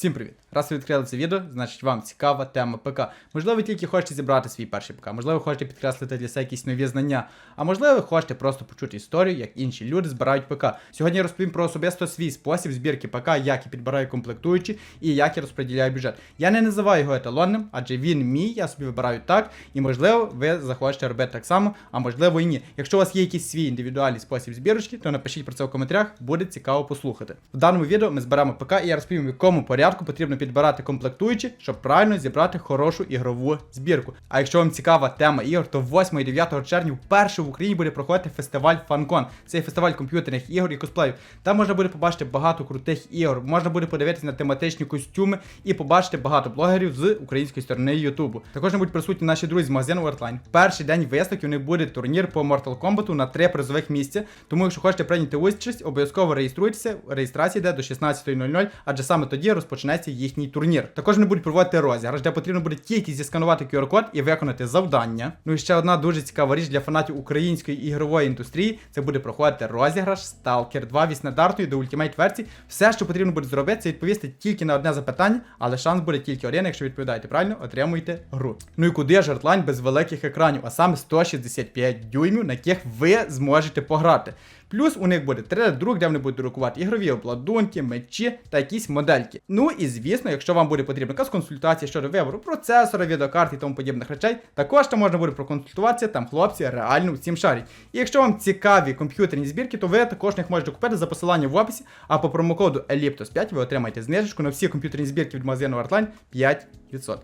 Всім привіт! Раз ви відкрили це відео, значить вам цікава тема ПК. Можливо, ви тільки хочете зібрати свій перший ПК, можливо, ви хочете підкреслити для себе якісь нові знання, а можливо, ви хочете просто почути історію, як інші люди збирають ПК. Сьогодні я розповім про особисто свій спосіб збірки ПК, як я підбираю комплектуючі і як я розподіляю бюджет. Я не називаю його еталонним, адже він мій, я собі вибираю так, і можливо, ви захочете робити так само, а можливо і ні. Якщо у вас є якийсь свій індивідуальний спосіб збірочки, то напишіть про це в коментарях, буде цікаво послухати. В даному відео ми зберемо ПК, і я розповім, в якому порядку потрібно підбирати комплектуючі, щоб правильно зібрати хорошу ігрову збірку. А якщо вам цікава тема ігор, то 8 і 9 червня вперше в Україні буде проходити фестиваль FanCon. Це фестиваль комп'ютерних ігор і косплеїв. Там можна буде побачити багато крутих ігор, можна буде подивитися на тематичні костюми і побачити багато блогерів з української сторони Ютубу. Також будуть присутні наші друзі з магазину Wordline. Перший день виставки у них буде турнір по Mortal Kombat на три призових місця. Тому, якщо хочете прийняти участь, обов'язково реєструйтеся. Реєстрація йде до 16.00, адже саме тоді розпочнеться їхній турнір. Також не будуть проводити розіграш, де потрібно буде тільки зісканувати QR-код і виконати завдання. Ну і ще одна дуже цікава річ для фанатів української ігрової індустрії. Це буде проходити розіграш Stalker 2 від стандартної до ультимейт версії. Все, що потрібно буде зробити, це відповісти тільки на одне запитання, але шанс буде тільки один, якщо відповідаєте правильно, отримуєте гру. Ну і куди ж без великих екранів, а саме 165 дюймів, на яких ви зможете пограти. Плюс у них буде 3D-друк, де вони будуть друкувати ігрові обладунки, мечі та якісь модельки. Ну і звісно, якщо вам буде потрібна якась консультація щодо вибору процесора, відеокарт і тому подібних речей, також там можна буде проконсультуватися, там хлопці реально всім шарять. І якщо вам цікаві комп'ютерні збірки, то ви також їх можете купити за посиланням в описі, а по промокоду ELIPTOS5 ви отримаєте знижечку на всі комп'ютерні збірки від магазину Artline 5%.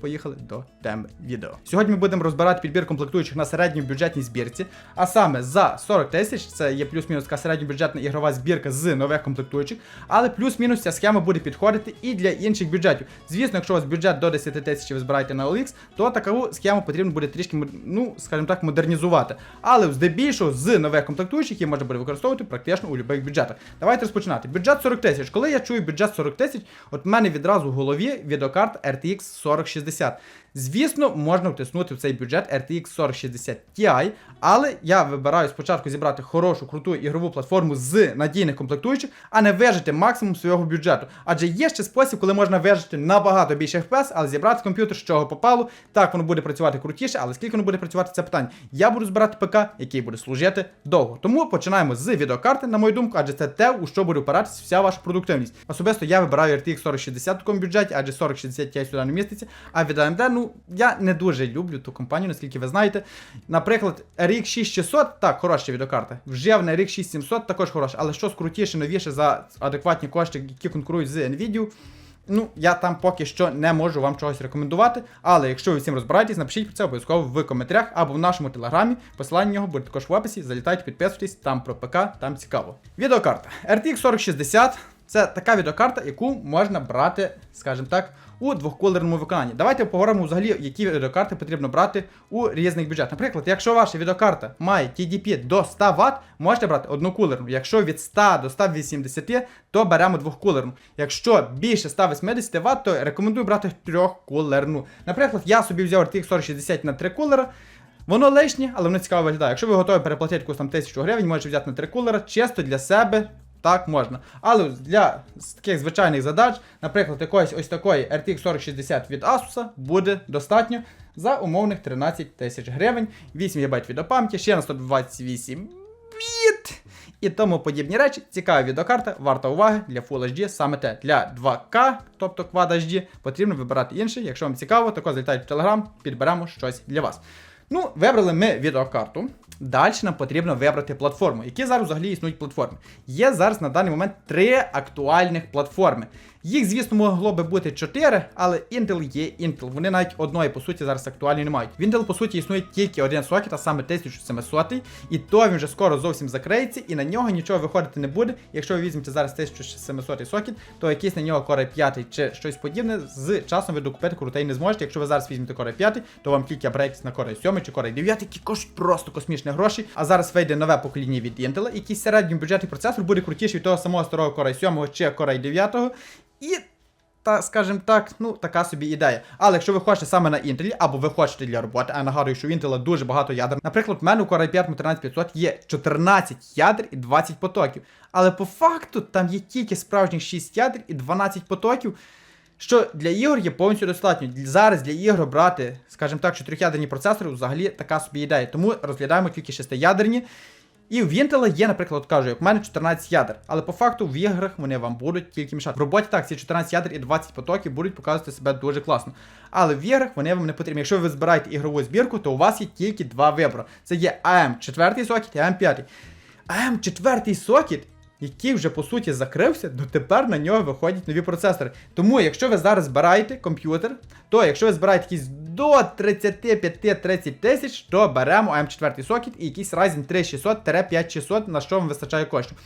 Поїхали до теми відео. Сьогодні ми будемо розбирати підбір комплектуючих на середньій бюджетній збірці, а саме за 40 тисяч, це є плюс-мінус така середньобюджетна ігрова збірка з нових комплектуючих, але плюс-мінус ця схема буде підходити і для інших бюджетів. Звісно, якщо у вас бюджет до 10 тисяч ви збираєте на OLX, то таку схему потрібно буде трішки, ну, скажімо так, модернізувати. Але здебільшого з нових комплектуючих її можна буде використовувати практично у будь-яких бюджетах. Давайте розпочинати. Бюджет 40 тисяч. Коли я чую бюджет 40 тисяч, от в мене відразу в голові відеокарт RTX 4060. 60. Звісно, можна втиснути в цей бюджет RTX 4060 Ti, але я вибираю спочатку зібрати хорошу, круту ігрову платформу з надійних комплектуючих, а не вижити максимум свого бюджету. Адже є ще спосіб, коли можна вижити набагато більше FPS, але зібрати комп'ютер, з чого попало. Так, воно буде працювати крутіше, але скільки воно буде працювати, це питання. Я буду збирати ПК, який буде служити довго. Тому починаємо з відеокарти, на мою думку, адже це те, у що буде опиратися вся ваша продуктивність. Особисто я вибираю RTX 4060 в такому бюджеті, адже 4060 Ti сюди не міститься. А від AMD, ну я не дуже люблю ту компанію, наскільки ви знаєте. Наприклад, RX 6600, так, хороша відеокарта. Вже на RX 6700 також хороша, але щось крутіше, новіше за адекватні кошти, які конкурують з Nvidia. Ну, я там поки що не можу вам чогось рекомендувати. Але якщо ви всім розбираєтесь, напишіть про це обов'язково в коментарях або в нашому телеграмі. Посилання нього буде також в описі. Залітайте, підписуйтесь, там про ПК, там цікаво. Відеокарта. RTX 4060 це така відеокарта, яку можна брати, скажімо так, у двохколерному виконанні. Давайте поговоримо взагалі, які відеокарти потрібно брати у різних бюджетах. Наприклад, якщо ваша відеокарта має TDP до 100 Вт, можете брати однокулерну. Якщо від 100 до 180, то беремо двохкулерну. Якщо більше 180 Вт, то рекомендую брати трьохкулерну. Наприклад, я собі взяв RTX 4060 на 3 кулера. Воно лишнє, але воно цікаво виглядає. Якщо ви готові переплатити якусь там тисячу гривень, можете взяти на 3 кулера, чисто для себе. Так, можна. Але для таких звичайних задач, наприклад, якоїсь ось такої RTX 4060 від Asus буде достатньо за умовних 13 тисяч гривень, 8 ГБ відеопам'яті, ще на 128 біт і тому подібні речі. Цікава відеокарта, варта уваги для Full HD, саме те. Для 2К, тобто Quad HD, потрібно вибирати інший. Якщо вам цікаво, також залітайте в Telegram, підберемо щось для вас. Ну, вибрали ми відеокарту. Далі нам потрібно вибрати платформу. Які зараз взагалі існують платформи? Є зараз на даний момент три актуальних платформи. Їх, звісно, могло би бути 4, але Intel є Intel. Вони навіть одної, по суті, зараз актуальні не мають. В Intel, по суті, існує тільки один сокет, а саме 1700, і то він вже скоро зовсім закриється, і на нього нічого виходити не буде. Якщо ви візьмете зараз 1700 сокет, то якийсь на нього Core 5 чи щось подібне, з часом ви докупити крутий не зможете. Якщо ви зараз візьмете Core 5, то вам тільки апгрейдс на Core 7 чи Core 9, які коштують просто космічні гроші. А зараз вийде нове покоління від Intel, якийсь середній бюджетний процесор буде крутіший від того самого старого Core 7 чи Core 9. І та, скажімо так, ну, така собі ідея. Але якщо ви хочете саме на Intel, або ви хочете для роботи, а нагадую, що у Intel дуже багато ядер. Наприклад, в мене у Core i5 13500 є 14 ядер і 20 потоків. Але по факту там є тільки справжніх 6 ядер і 12 потоків. Що для ігор є повністю достатньо. Зараз для ігор брати, скажімо так, чотирьохядерні процесори взагалі така собі ідея. Тому розглядаємо тільки шестиядерні. І в Intel є, наприклад, от кажу, як в мене 14 ядер, але по факту в іграх вони вам будуть тільки мішати. В роботі так, ці 14 ядер і 20 потоків будуть показувати себе дуже класно. Але в іграх вони вам не потрібні. Якщо ви збираєте ігрову збірку, то у вас є тільки два вибори. Це є AM 4 сокет і AM 5. AM 4 сокет, який вже по суті закрився, дотепер на нього виходять нові процесори. Тому, якщо ви зараз збираєте комп'ютер, то якщо ви збираєте якісь до 35-30 тисяч, то беремо AM4 сокет і якийсь Ryzen 3600-5600, на що вам вистачає коштів.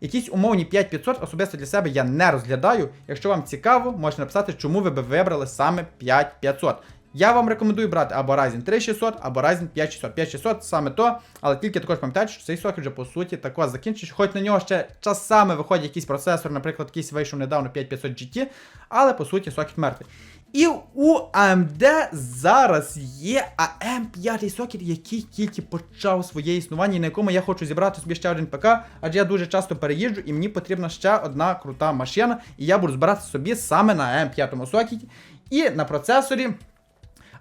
Якісь умовні 5500 особисто для себе я не розглядаю. Якщо вам цікаво, можете написати, чому ви би вибрали саме 5500. Я вам рекомендую брати або Ryzen 3600, або Ryzen 5600. 5600 саме то, але тільки також пам'ятайте, що цей сокет вже по суті також закінчить. Хоч на нього ще часами виходять якісь процесори, наприклад, якийсь вийшов недавно 5500 GT, але по суті сокет мертвий. І у AMD зараз є AM5 сокет, який тільки почав своє існування, і на якому я хочу зібрати собі ще один ПК, адже я дуже часто переїжджу, і мені потрібна ще одна крута машина, і я буду збирати собі саме на AM5 сокеті і на процесорі.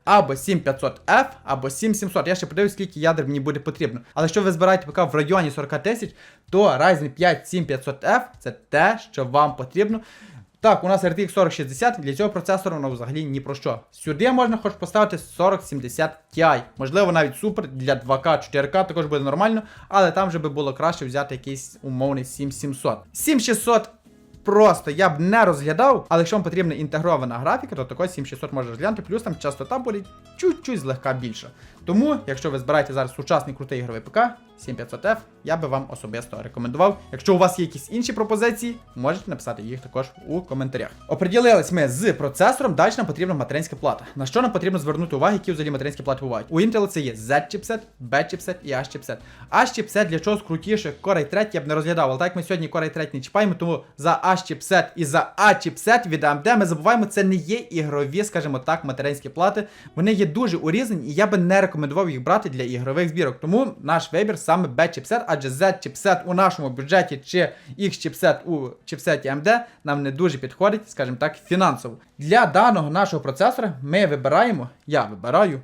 Або 7500F, або 7700. Я ще подивлюсь, скільки ядер мені буде потрібно. Але якщо ви збираєте ПК в районі 40 тисяч, то Ryzen 5 7500F це те, що вам потрібно. Так, у нас RTX 4060, для цього процесора воно взагалі ні про що. Сюди можна хоч поставити 4070 Ti. Можливо, навіть супер для 2К, 4К також буде нормально, але там вже би було краще взяти якийсь умовний 7700. 7600 просто я б не розглядав, але якщо вам потрібна інтегрована графіка, то також 7600 може розглянути, плюс там частота буде чуть-чуть злегка більша. Тому, якщо ви збираєте зараз сучасний крутий ігровий ПК 7500F, я би вам особисто рекомендував. Якщо у вас є якісь інші пропозиції, можете написати їх також у коментарях. Оприділились ми з процесором, далі нам потрібна материнська плата. На що нам потрібно звернути увагу, які взагалі материнські плати бувають? У Intel це є Z-чіпсет, B-чіпсет і H-чіпсет. H-чіпсет для чогось крутіше, Core i 3 я б не розглядав, але так як ми сьогодні Core i 3 не чіпаємо, тому за H-чіпсет і за A-чіпсет від AMD ми забуваємо, це не є ігрові, скажімо так, материнські плати. Вони є дуже урізані, і я би не рекомендував їх брати для ігрових збірок. Тому наш вибір саме B-чіпсет, адже Z-чіпсет у нашому бюджеті чи X-чіпсет у чіпсеті AMD нам не дуже підходить, скажімо так, фінансово. Для даного нашого процесора ми вибираємо, я вибираю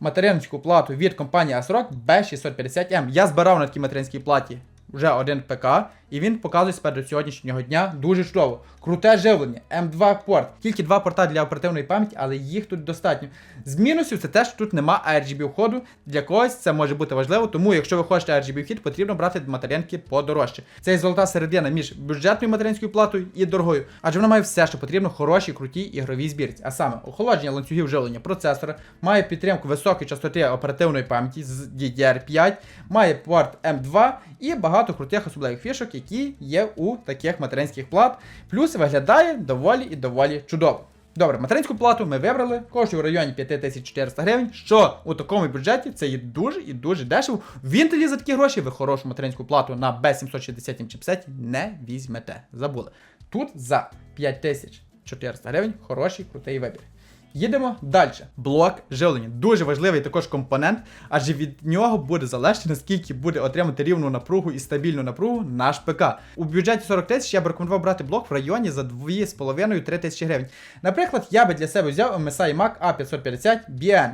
материнську плату від компанії ASRock B650M. Я збирав на такій материнській платі вже один ПК, і він показує себе до сьогоднішнього дня дуже чудово. Круте живлення, М2 порт. Тільки два порта для оперативної пам'яті, але їх тут достатньо. З мінусів це те, що тут нема RGB входу. Для когось це може бути важливо, тому якщо ви хочете RGB вхід, потрібно брати материнки подорожче. Це є золота середина між бюджетною материнською платою і дорогою, адже вона має все, що потрібно хорошій, крутій ігровій збірці. А саме охолодження ланцюгів живлення процесора, має підтримку високої частоти оперативної пам'яті з DDR5, має порт М2 і багато крутих особливих фішок, які є у таких материнських плат. Плюс виглядає доволі і доволі чудово. Добре, материнську плату ми вибрали, коштує в районі 5400 гривень, що у такому бюджеті це є дуже і дуже дешево. В Інтелі за такі гроші ви хорошу материнську плату на B760 чіпсеті не візьмете. Забули. Тут за 5400 гривень хороший крутий вибір. Їдемо далі. Блок живлення. Дуже важливий також компонент, адже від нього буде залежати, наскільки буде отримати рівну напругу і стабільну напругу наш ПК. У бюджеті 40 тисяч я б рекомендував брати блок в районі за 2,5-3 тисячі гривень. Наприклад, я би для себе взяв MSI Mac A550 BN.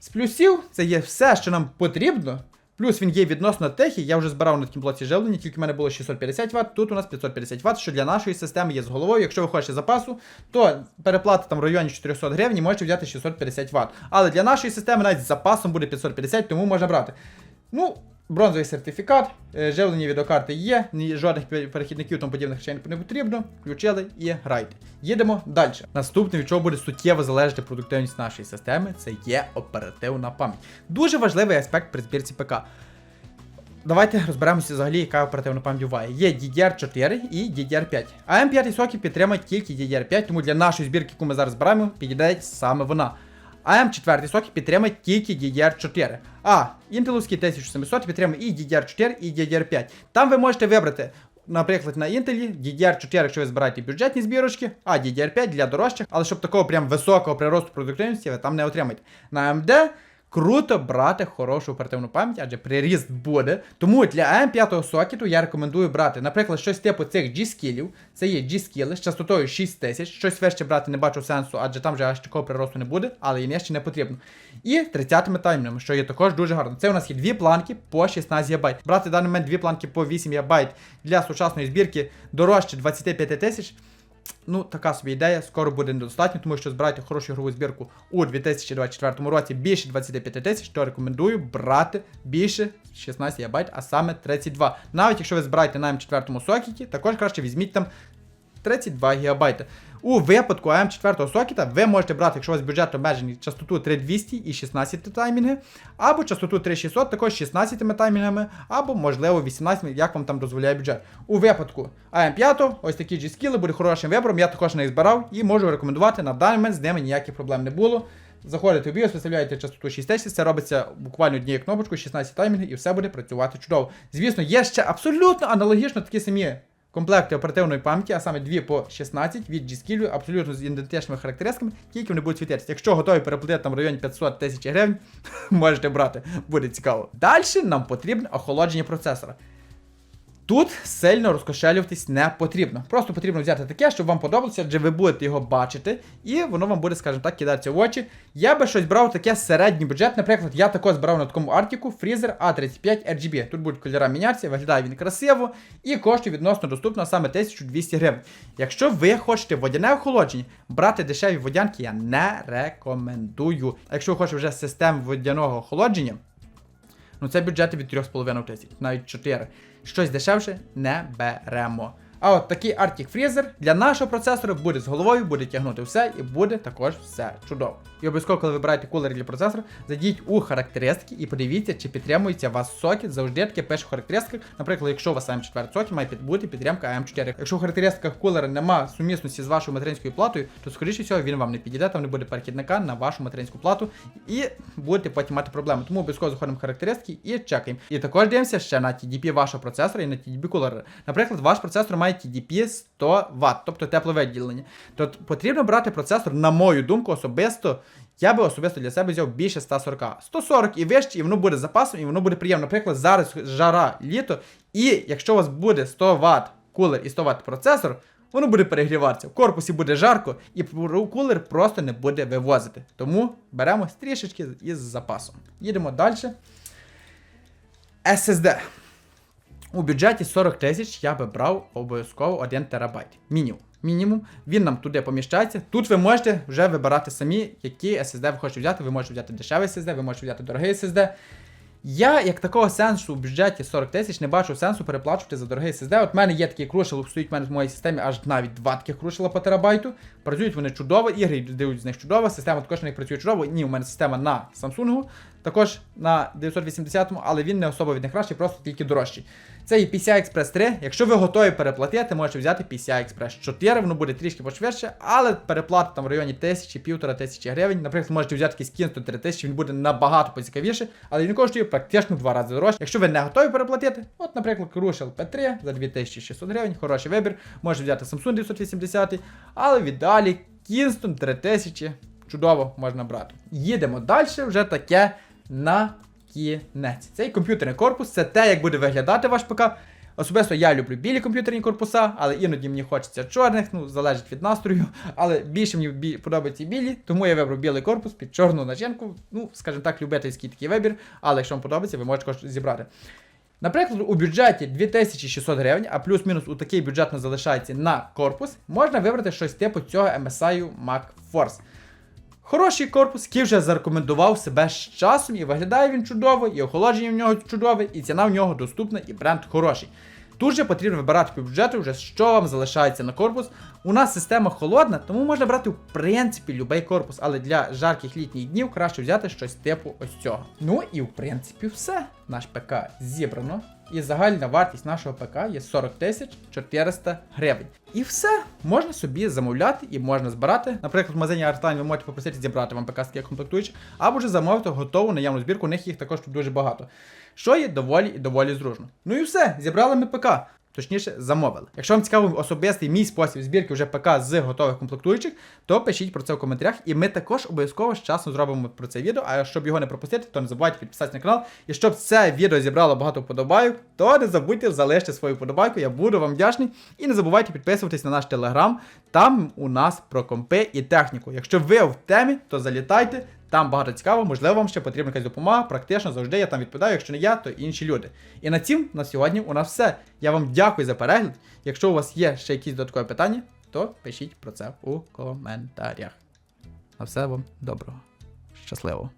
З плюсів це є все, що нам потрібно. Плюс він є відносно тихий, я вже збирав на такому блоці живлення, тільки в мене було 650 Вт, тут у нас 550 Вт, що для нашої системи є з головою. Якщо ви хочете запасу, то переплата там в районі 400 гривень можете взяти 650 Вт. Але для нашої системи навіть з запасом буде 550, тому можна брати. Ну, бронзовий сертифікат, е, живлення відеокарти є, жодних перехідників тому подібних речей не потрібно. Включили і грайте. Їдемо далі. Наступне, від чого буде суттєво залежати продуктивність нашої системи, це є оперативна пам'ять. Дуже важливий аспект при збірці ПК. Давайте розберемося взагалі, яка оперативна пам'ять буває. Є DDR4 і DDR5. AM5 соки підтримують тільки DDR5, тому для нашої збірки, яку ми зараз збираємо, підійде саме вона. AM4 соки підтримує тільки DDR4. А інтеловський 1700 підтримує і DDR4, і DDR5. Там ви можете вибрати наприклад, на Інтелі DDR4, якщо ви збираєте бюджетні збірочки, а DDR5 для дорожчих, але щоб такого прям високого приросту продуктивності ви там не отримаєте. На AMD Круто брати хорошу оперативну пам'ять, адже приріст буде. Тому для AM5 сокету я рекомендую брати, наприклад, щось типу цих G-скілів. Це є G-скіли з частотою 6000. Щось вище брати не бачу сенсу, адже там вже аж такого приросту не буде, але і ще не потрібно. І 30 таймерами, що є також дуже гарно. Це у нас є дві планки по 16 ГБ. Брати в даний момент дві планки по 8 ГБ для сучасної збірки дорожче 25 тисяч. Ну, така собі ідея, скоро буде недостатньо, тому що збирати хорошу ігрову збірку у 2024 році більше 25 тисяч, то рекомендую брати більше 16 ГБ, а саме 32. Навіть якщо ви збираєте на М4 сокеті, також краще візьміть там 32 ГБ. У випадку АМ4 сокета ви можете брати, якщо у вас бюджет обмежений, частоту 3200 і 16 таймінги, або частоту 3600, також 16 таймінгами, або, можливо, 18, як вам там дозволяє бюджет. У випадку АМ5, ось такі G-скіли буде хорошим вибором, я також не їх збирав і можу рекомендувати на даний момент з ними ніяких проблем не було. Заходите в BIOS, виставляєте частоту 6000, це робиться буквально однією кнопочкою, 16 таймінгів, і все буде працювати чудово. Звісно, є ще абсолютно аналогічно такі самі комплекти оперативної пам'яті, а саме дві по 16 від G-Skill, абсолютно з ідентичними характеристиками, тільки вони будуть світитися. Якщо готові переплатити там в районі 500 тисяч гривень, можете брати, буде цікаво. Далі нам потрібне охолодження процесора. Тут сильно розкошелюватись не потрібно. Просто потрібно взяти таке, щоб вам подобалося, адже ви будете його бачити, і воно вам буде, скажімо так, кидатися в очі. Я би щось брав таке середній бюджет. Наприклад, я також збирав на такому артіку Freezer A35 RGB. Тут будуть кольори мінятися, виглядає він красиво і коштує відносно доступно саме 1200 гривень. Якщо ви хочете водяне охолодження, брати дешеві водянки я не рекомендую. А якщо ви хочете вже систем водяного охолодження, Ну це бюджети від 3,5 тисяч, навіть 4. Щось дешевше не беремо. А от такий Arctic Freezer для нашого процесора буде з головою, буде тягнути все і буде також все чудово. І обов'язково, коли вибираєте кулер для процесора, зайдіть у характеристики і подивіться, чи підтримується вас сокет. Завжди таке пише в характеристиках. Наприклад, якщо у вас AM4 сокет, має бути підтримка AM4. Якщо в характеристиках кулера нема сумісності з вашою материнською платою, то скоріше всього він вам не підійде, там не буде перехідника на вашу материнську плату і будете потім мати проблеми. Тому обов'язково заходимо в характеристики і чекаємо. І також дивимося ще на TDP вашого процесора і на TDP кулера. Наприклад, ваш процесор має TDP 100 Вт, тобто тепле виділення. То потрібно брати процесор, на мою думку, особисто. Я би особисто для себе взяв більше 140. 140 і вище, і воно буде запасом, і воно буде приємно. Наприклад, зараз жара літо, і якщо у вас буде 100 Вт кулер і 100 Вт процесор, воно буде перегріватися. В корпусі буде жарко, і кулер просто не буде вивозити. Тому беремо трішечки із запасом. Їдемо далі. SSD. У бюджеті 40 тисяч я би брав обов'язково 1 терабайт. Мінімум. Мінімум. Він нам туди поміщається. Тут ви можете вже вибирати самі, які SSD ви хочете взяти. Ви можете взяти дешевий SSD, ви можете взяти дорогий SSD. Я, як такого сенсу в бюджеті 40 тисяч, не бачу сенсу переплачувати за дорогий SSD. От в мене є такий крушел, стоїть в мене в моїй системі аж навіть два таких крушела по терабайту. Працюють вони чудово, ігри йдуть з них чудово, система також на них працює чудово. Ні, у мене система на Samsung, також на 980-му, але він не особо від них кращий, просто тільки дорожчий. Це і PCI Express 3. Якщо ви готові переплатити, можете взяти PCI Express 4, воно буде трішки пошвидше, але переплата там в районі 1000 півтора тисячі гривень. Наприклад, можете взяти якийсь кін 3000, він буде набагато поцікавіше, але він коштує практично в два рази дорожче. Якщо ви не готові переплатити, от, наприклад, Crucial P3 за 2600 гривень, хороший вибір. Можете взяти Samsung 980, але віддалі Kingston 3000. Чудово можна брати. Їдемо далі, вже таке на кінець. Цей комп'ютерний корпус це те, як буде виглядати ваш ПК. Особисто я люблю білі комп'ютерні корпуса, але іноді мені хочеться чорних, ну залежить від настрою. Але більше мені бі... подобаються білі, тому я вибрав білий корпус під чорну начинку. Ну, скажімо так, любительський такий вибір, але якщо вам подобається, ви можете зібрати. Наприклад, у бюджеті 2600 гривень, а плюс-мінус у такий бюджет не залишається на корпус, можна вибрати щось типу цього MSI Mac Force. Хороший корпус, який вже зарекомендував себе з часом, і виглядає він чудово, і охолодження в нього чудове, і ціна в нього доступна, і бренд хороший. Тут же потрібно вибирати по бюджету, вже що вам залишається на корпус. У нас система холодна, тому можна брати в принципі будь-який корпус, але для жарких літніх днів краще взяти щось типу ось цього. Ну і в принципі все. Наш ПК зібрано. І загальна вартість нашого ПК є 40 тисяч 400 гривень. І все, можна собі замовляти і можна збирати. Наприклад, в магазині Artline ви можете попросити зібрати вам ПК з таких комплектуючих, або вже замовити готову наявну збірку, у них їх також тут дуже багато. Що є доволі і доволі зручно. Ну і все, зібрали ми ПК. Точніше, замовили. Якщо вам цікавий особистий мій спосіб збірки вже ПК з готових комплектуючих, то пишіть про це в коментарях, і ми також обов'язково часно зробимо про це відео. А щоб його не пропустити, то не забувайте підписатися на канал. І щоб це відео зібрало багато вподобайок, то не забудьте залишити свою вподобайку. Я буду вам вдячний. І не забувайте підписуватись на наш телеграм. Там у нас про компи і техніку. Якщо ви в темі, то залітайте. Там багато цікаво, можливо, вам ще потрібна якась допомога. Практично завжди я там відповідаю. Якщо не я, то інші люди. І на цім на сьогодні у нас все. Я вам дякую за перегляд. Якщо у вас є ще якісь додаткові питання, то пишіть про це у коментарях. На все вам доброго. Щасливо!